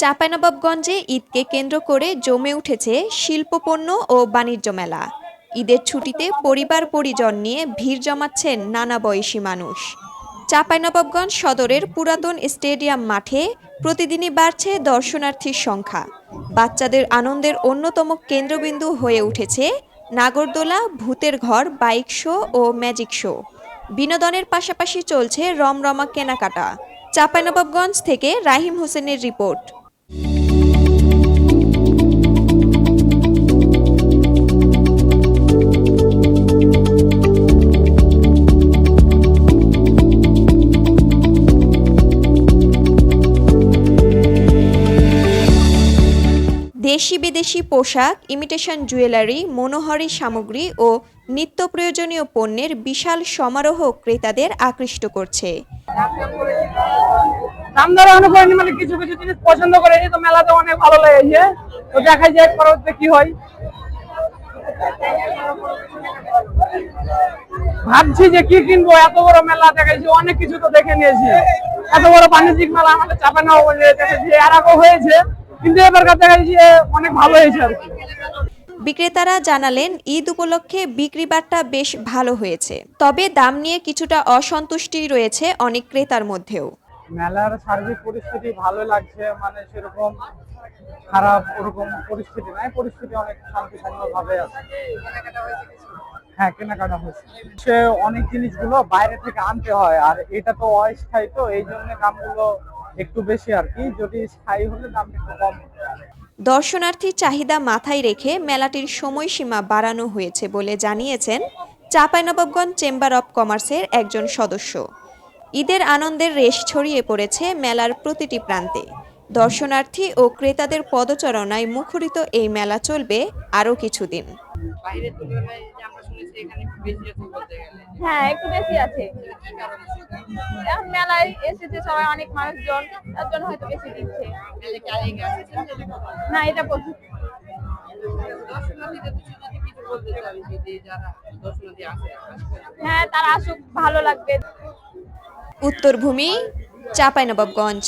চাঁপাইনবাবগঞ্জে ঈদকে কেন্দ্র করে জমে উঠেছে শিল্পপণ্য ও বাণিজ্য মেলা। ঈদের ছুটিতে পরিবার পরিজন নিয়ে ভিড় জমাচ্ছেন নানা বয়সী মানুষ। চাঁপাইনবাবগঞ্জ সদরের পুরাতন স্টেডিয়াম মাঠে প্রতিদিনই বাড়ছে দর্শনার্থীর সংখ্যা। বাচ্চাদের আনন্দের অন্যতম কেন্দ্রবিন্দু হয়ে উঠেছে নাগরদোলা, ভূতের ঘর, বাইক শো ও ম্যাজিক শো। বিনোদনের পাশাপাশি চলছে রমরমা কেনাকাটা। চাঁপাইনবাবগঞ্জ থেকে রাহিম হোসেনের রিপোর্ট। দেশি বিদেশি পোশাক ইমিটেশন জুয়েলারি মনোহারী সামগ্রী ও নিত্য প্রয়োজনীয় পণ্যের বিশাল সমারোহ ক্রেতাদের আকৃষ্ট করছে। মানে ভাবছি যে কি কিনবো, এত বড় মেলা দেখাইছি, অনেক কিছু তো দেখে নিয়েছি। এত বড় বাণিজ্যিক মেলা আমাদের চাপানো দেখেছি, এর হয়েছে। কিন্তু এবার অনেক ভালো হয়েছে আর কি। বিক্রেতারা জানালেন ঈদ উপলক্ষে বিক্রি বাট্টা বেশ ভালো হয়েছে। তবে দাম নিয়ে কিছুটা অসন্তুষ্টি রয়েছে অনেক ক্রেতার মধ্যেও। মেলার সার্বিক পরিস্থিতি ভালো লাগছে মানে সেরকম খারাপ ওরকম পরিস্থিতি নাই পরিস্থিতি অনেক শান্তিপূর্ণ ভাবে আছে। হ্যাঁ কেনাকাটা হয়েছে। সে অনেক জিনিসগুলো বাইরে থেকে আনতে হয় আর এটা তো অস্থায়ী তো এই জন্য দামগুলো একটু বেশি আর কি যদি স্থায়ী হলে দামটা একটু কম হতো। দর্শনার্থীর চাহিদা মাথায় রেখে মেলাটির সময়সীমা বাড়ানো হয়েছে বলে জানিয়েছেন চাঁপাইনবাবগঞ্জ চেম্বার অব কমার্সের একজন সদস্য। ঈদের আনন্দের রেশ ছড়িয়ে পড়েছে মেলার প্রতিটি প্রান্তে। দর্শনার্থী ও ক্রেতাদের পদচারণায় মুখরিত এই মেলা চলবে আরও কিছুদিন। বাইরের তুলনায় যে আমরা শুনেছি এখানে একটু বেশি আছে বলতে গেলে। হ্যাঁ একটু বেশি আছে। মেলায় এসেছে সবাই, অনেক মানুষজন তার জন্য হয়তো বেশি দিচ্ছে। না, এটা হ্যাঁ তারা আসুক, ভালো লাগবে। উত্তরভূমি, চাঁপাইনবাবগঞ্জ।